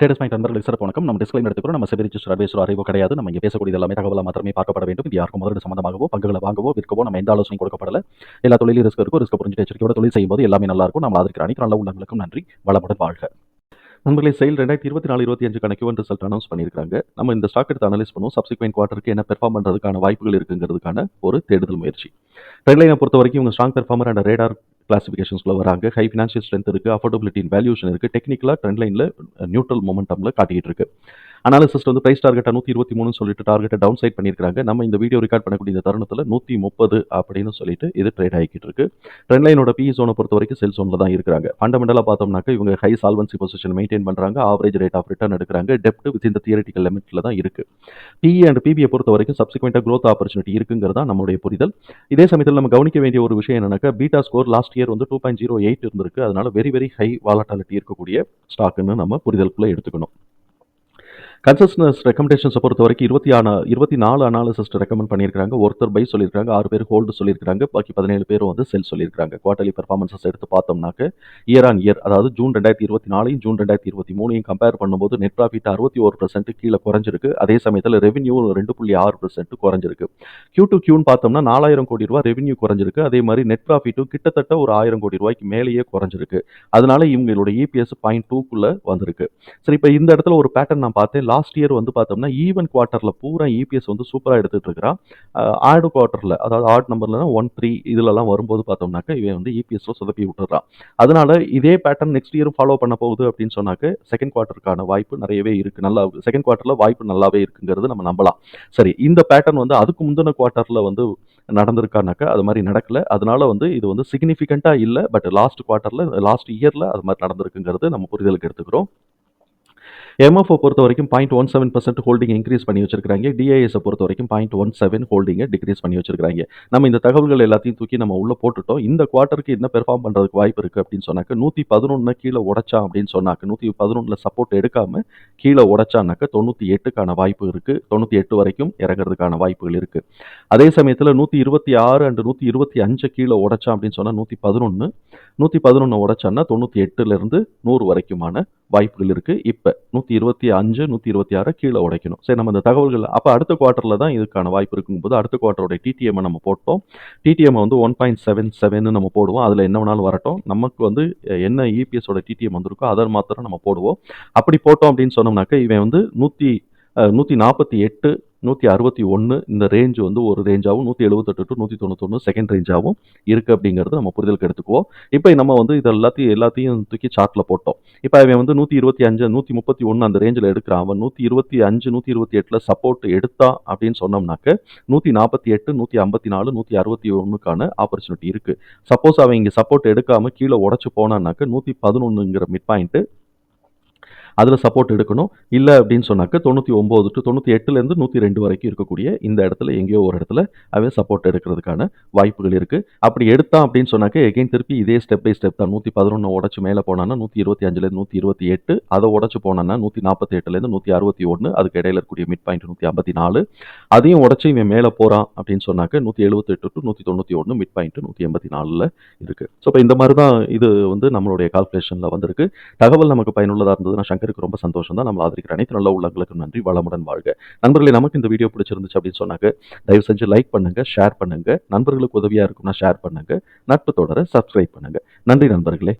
டேட்டஸ் point நண்பர்களுக்கு சிறப்பு வணக்கம். நம்ம டிஸ்கிளைம் எடுத்துக்கிறோம் நம்ம செபி சர்வேஸ்வர அறிவோ கிடையாது. நம்ம இங்கே பேசக்கூடிய எல்லாமே தகவலாக மாத்திரமே பார்க்கப்பட வேண்டும். இது யாருக்கும் முதலீடு சம்பந்தமாகவோ பங்குகளை வாங்கவோ விற்கவோ நம்ம எந்த ஆலோசனை கொடுக்கப்படல. எல்லா தொழிலும் ரிஸ்க் இருக்கும். ரிஸ்க் புரிஞ்சு எச்சரிக்கையோட தொழில் செய்யும்போது எல்லாமே நல்லா இருக்கும். நம்ம ஆதரிக்கிற அனைத்து நல்ல உள்ளங்களுக்கும் நன்றி. வளமுடன் வாழ்க. நண்பர்களே செயல் ரெண்டாயிரத்தி இருபத்தி நாலு இருபத்தி அஞ்சு கணக்கு ரிசல்ட் அனௌன்ஸ் பண்ணியிருக்காங்க நம்ம இந்த ஸ்டாக் எடுத்து அனலைஸ் பண்ணுவோம். சப்சிக்வெண்ட் குவார்ட்டருக்கு என்ன பெர்ஃபார்ம் பண்ணுறதுக்கான வாய்ப்புகள் இருக்குங்கிறதுக்கான ஒரு தேடுதல் முயற்சி. ட்ரெண்ட்லைனை பொறுத்த வரைக்கும் இவங்க ஸ்ட்ராங் பெர்ஃபார்மர் அண்ட் ரேடார் கிளாசிஃபிகேஷன்ஸ்குள்ளே வராங்க. ஹை ஃபினான்ஷியல் ஸ்ட்ரென்த் இருக்குது அஃபோர்டபிலிட்டி வேல்யூஷன் இருக்குது டெக்னிக்கலாக ட்ரெண்ட் லைனில் நியூட்ரல் மொமெண்டமில் காட்டிக்கிட்டு இருக்கு. அனாலிசிஸ்ட் வந்து பிரைஸ் டார்கெட்டை நூற்றி இருபத்தி மூணு சொல்லிட்டு டார்கெட்டை டவுன் சைட் பண்ணியிருக்காங்க நம்ம இந்த வீடியோ ரெக்கார்ட் பண்ணக்கூடிய இந்த தருணத்தில் நூற்றி முப்பது அப்படின்னு சொல்லிட்டு இது ட்ரேட் ஆகிக்கிட்டு இருக்கு. ட்ரெண்ட் லைனோட பி ஜோனை பொறுத்த வரைக்கும் செல் ஜோனில் தான் இருக்கிறாங்க. ஃபண்டமெண்டலாக பார்த்தோம்னாக்க இவங்க ஹை சால்வன்சி பொசிஷன் மெயின்டைன் பண்ணுறாங்க ஆவரேஜ் ரேட் ஆஃப் ரிட்டர்ன் எடுக்கிறாங்க. டெப்ட் வித் இந்த தியரிட்டிக்கல் லிமிட்டில் தான் இருக்கு. பிஇ அண்ட் பிபியை பொறுத்த வரைக்கும் சப்சிக்வெண்ட்டாக க்ரோத் ஆப்பர்ச்சுனிட்டி இருக்குங்கிறதா நம்மளுடைய புரிதல். இதே சமயத்தில் நம்ம கவனிக்க வேண்டிய ஒரு விஷயம் என்னன்னாக்கா பீட்டா ஸ்கோர் லாஸ்ட் இயர் வந்து டூ பாயிண்ட் ஜீரோ எயிட் இருந்திருக்கு. அதனால வெரி வெரி ஹை வாலட்டாலிட்டி இருக்கக்கூடிய ஸ்டாக்குன்னு நம்ம புரிதலுக்குள்ளே எடுத்துக்கணும். கன்சஸ்னஸ் ரெக்கமெண்டேஷன்ஸை பொறுத்த வரைக்கும் இருபத்தி ஆன இருபத்தி நாலு அனாலிசிஸ்ட் ரெக்கமெண்ட் பண்ணியிருக்காங்க ஒருத்தர் பை சொல்லியிருக்காங்க ஆறு பேர் ஹோல்டு சொல்லியிருக்காங்க பாக்கி பதினேழு பேர் வந்து செல் சொல்லியிருக்காங்க குவார்டர்லி பெர்ஃபார்மன்ஸஸ் எடுத்து பார்த்தோம்னாக்க இயர் ஆன் இயர் அதாவது ஜூன் ரெண்டாயிரத்தி இருபத்தி நாலையும் ஜூன் ரெண்டாயிரத்தி இருபத்தி மூணையும் கம்பேர் பண்ணும்போது நெட் ப்ராஃபிட் அறுபத்தி ஒரு பர்சன்ட் கீழே குறைஞ்சிருக்கு. அதே சமயத்தில் ரெவன்யூ ரெண்டு புள்ளி ஆறு பர்சன்ட் குறைஞ்சிருக்கு. கியூ டு கியூன்னு பார்த்தோம்னா நாலாயிரம் கோடி ரூபாய் ரெவன்யூ குறைஞ்சிருக்கு. அதே மாதிரி நெட் ப்ராஃபிட்டும் கிட்டத்தட்ட ஒரு ஆயிரம் கோடி ரூபாய்க்கு மேலேயே குறைஞ்சிருக்கு. அதனால இவங்களோட இபிஎஸ் பாயிண்ட் டூக்குள்ளே வந்திருக்கு. சரி இப்போ இந்த இடத்துல ஒரு பேட்டர்ன் நான் பார்த்தேன். லாஸ்ட் இயர் வந்து பார்த்தோம்னா ஈவன் குவார்ட்டரில் பூரா இபிஎஸ் வந்து சூப்பராக எடுத்துகிட்டு இருக்கிறான் ஆடு குவார்ட்டரில் அதாவது ஆட் நம்பர்லனா ஒன் த்ரீ இதிலலாம் வரும்போது பார்த்தோம்னாக்க இவன் வந்து இபிஎஸ்ல சொதப்பி விட்டுறான். அதனால இதே பேட்டர்ன் நெக்ஸ்ட் இயரும் ஃபாலோ பண்ண போகுது அப்படின்னு சொன்னாக்க செகண்ட் குவார்ட்டருக்கான வாய்ப்பு நிறையவே இருக்குது நல்லா செகண்ட் குவார்ட்டரில் வாய்ப்பு நல்லாவே இருக்குங்கிறது நம்ம நம்பலாம். சரி இந்த பேட்டர்ன் வந்து அதுக்கு முந்தின குவார்ட்டரில் வந்து நடந்திருக்கானாக்கா அது மாதிரி நடக்கல. அதனால வந்து இது வந்து சிக்னிஃபிகண்ட்டாக இல்லை பட் லாஸ்ட் குவார்ட்டரில் லாஸ்ட் இயரில் அது மாதிரி நடந்திருக்குங்கிறது நம்ம புரிதலுக்கு எடுத்துக்கிறோம். எம்எஃப்ஓ பொறுத்த வரைக்கும் point one seven percent holding increase பண்ணி வச்சிருக்காங்க டிஐஎஸை பொறுத்த வரைக்கும் பாயிண்ட் ஒன் செவன் ஹோல்டிங்கை டிக்ரீஸ் பண்ணி வச்சிருக்காங்க நம்ம இந்த தகவல்கள் எல்லாத்தையும் தூக்கி நம்ம உள்ள போட்டுட்டோம். இந்த குவார்ட்டருக்கு என்ன பெர்ஃபார்ம் பண்ணுறதுக்கு வாய்ப்பு இருக்குது அப்படின்னு சொன்னாக்க நூற்றி பதினொன்று கீழே உடச்சா அப்படின்னு சொன்னாக்க நூற்றி பதினொன்றில் சப்போர்ட் எடுக்காம கீழே உடச்சானாக்க தொண்ணூற்றி எட்டுக்கான வாய்ப்பு இருக்குது தொண்ணூற்றி எட்டு வரைக்கும் இறங்குறதுக்கான வாய்ப்புகள் இருக்குது அதே சமயத்தில் நூற்றி இருபத்தி ஆறு அண்ட் நூற்றி இருபத்தி அஞ்சு கீழே உடச்சா அப்படின்னு சொன்னால் நூற்றி பதினொன்று நூற்றி பதினொன்று உடச்சான்னா தொண்ணூற்றி எட்டுலேருந்து நூறு வரைக்குமான வாய்ப்புகள் இருக்குது இப்போ நூற்றி இருபத்தி அஞ்சு நூற்றி இருபத்தி ஆறு கீழே உடைக்கணும். சரி நம்ம இந்த தகவல்கள் அப்போ அடுத்த குவார்ட்டரில் தான் இதுக்கான வாய்ப்பு இருக்கும்போது அடுத்த குவார்ட்டரோட டிடிஎம் நம்ம போட்டோம். டிடிஎம் வந்து ஒன் பாயிண்ட் செவன் செவன் நம்ம போடுவோம். அதில் என்ன வேணாலும் வரட்டும். நமக்கு வந்து என்ன இபிஎஸோட டிடிஎம் வந்திருக்கோ அதை மாத்திரம் நம்ம போடுவோம். அப்படி போட்டோம் அப்படின்னு சொன்னோம்னாக்க இவன் வந்து நூற்றி நூற்றி நாற்பத்தி எட்டு நூற்றி அறுபத்தி ஒன்று இந்த ரேஞ்ச் வந்து ஒரு ரேஞ்சாகவும் நூற்றி எழுபத்தெட்டு டு நூற்றி தொண்ணூத்தொன்று செகண்ட் ரேஞ்சாகவும் இருக்குது அப்படிங்கிறது நம்ம புரிதலுக்கு எடுத்துக்குவோம். இப்போ நம்ம வந்து இது எல்லாத்தையும் எல்லாத்தையும் தூக்கி சார்ட்டில் போட்டோம். இப்போ அவன் வந்து நூற்றி இருபத்தி அஞ்சு நூற்றி முப்பத்தி ஒன்று அந்த ரேஞ்சில் எடுக்கிறான். அவன் நூற்றி இருபத்தி அஞ்சு நூற்றி இருபத்தி எட்டில் சப்போர்ட் எடுத்தான் அப்படின்னு சொன்னோம்னாக்க நூற்றி நாற்பத்தி எட்டு நூற்றி ஐம்பத்தி நாலு நூற்றி அறுபத்தி ஒன்றுக்கான ஆப்பர்ச்சுனிட்டி இருக்குது சப்போஸ் அவன் இங்கே சப்போர்ட் எடுக்காமல் கீழே உடச்சி போனான்னாக்க நூற்றி பதினொன்றுங்கிற மிட் பாயிண்ட்டு அதில் சப்போர்ட் எடுக்கணும். இல்லை அப்படின்னு சொன்னாக்க தொண்ணூற்றி ஒம்பது டு தொண்ணூற்றி எட்டுலேருந்து நூற்றி ரெண்டு வரைக்கும் இருக்கக்கூடிய இந்த இடத்துல எங்கேயோ ஒரு இடத்துல அவன் சப்போர்ட் எடுக்கிறதுக்கான வாய்ப்புகள் இருக்குது அப்படி எடுத்தான் அப்படின்னு சொன்னாக்க எகைன் திருப்பி இதே ஸ்டெப் பை ஸ்டெப் தான். நூற்றி பதினொன்று உடச்சி மேலே போனான்னா நூற்றி இருபத்தி அஞ்சுலேருந்து நூற்றி இருபத்தி எட்டு அதை உடச்சி போனான்னா நூற்றி நாற்பத்தி எட்டுலேருந்து நூற்றி அறுபத்தி ஒன்று அதுக்கு இடையில இருக்கக்கூடிய மிட் பாயிண்ட் நூற்றி ஐம்பத்தி நாலு. அதையும் உடச்சி இவன் மேலே போகிறான் அப்படின்னு சொன்னாக்க நூற்றி எழுபத்தெட்டு டு நூற்றி தொண்ணூற்றி ஒன்று மிட் பாயிண்ட் நூற்றி எண்பத்தி நாலில் இருக்குது ஸோ இப்போ இந்த மாதிரி தான் இது வந்து நம்மளுடைய கால்குலேஷனில் வந்திருக்கு. தகவல் நமக்கு பயனுள்ளதாக இருந்ததுன்னா சங்கர் பேருக்கு ரொம்ப சந்தோஷம் தான். நம்ம ஆதரிக்கிற அனைத்து நல்ல உள்ளங்களுக்கு நன்றி. வளமுடன் வாழ்க. நண்பர்களே நமக்கு இந்த வீடியோ பிடிச்சிருந்துச்சு அப்படின்னு சொன்னாங்க தயவு செஞ்சு லைக் பண்ணுங்க ஷேர் பண்ணுங்க. நண்பர்களுக்கு உதவியா இருக்கும்னா ஷேர் பண்ணுங்க. நட்பு தொடர சப்ஸ்கிரைப் பண்ணுங்க. நன்றி நண்பர்களே.